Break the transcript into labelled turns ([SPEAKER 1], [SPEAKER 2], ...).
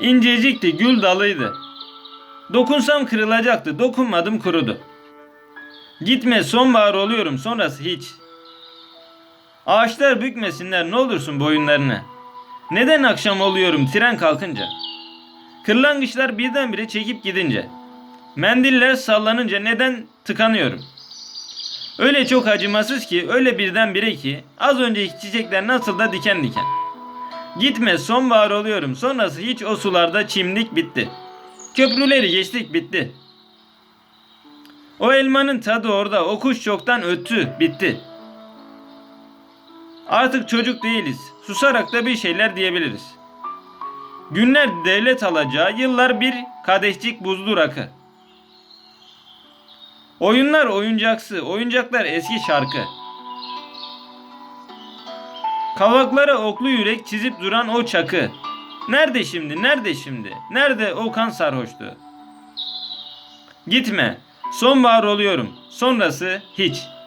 [SPEAKER 1] İncecikti, gül dalıydı. Dokunsam kırılacaktı, dokunmadım kurudu. Gitme sonbahar oluyorum, sonrası hiç. Ağaçlar bükmesinler ne olursun boyunlarını. Neden akşam oluyorum tren kalkınca? Kırlangıçlar birdenbire çekip gidince. Mendiller sallanınca neden tıkanıyorum? Öyle çok acımasız ki, öyle birdenbire ki, az önceki çiçekler nasıl da diken diken. Gitme sonbahar oluyorum, sonrası hiç o sularda çimdik bitti. Köprüleri geçtik bitti. O elmanın tadı orada, o kuş çoktan öttü, bitti. Artık çocuk değiliz, susarak da bir şeyler diyebiliriz. Günler devlet alacağı, yıllar bir kadehcik buzlu rakı. Oyunlar oyuncaksı, oyuncaklar eski şarkı. Kavaklara oklu yürek çizip duran o çakı. Nerede şimdi, nerede şimdi? Nerede o kan sarhoşluğu? Gitme, sonbahar oluyorum, sonrası hiç.''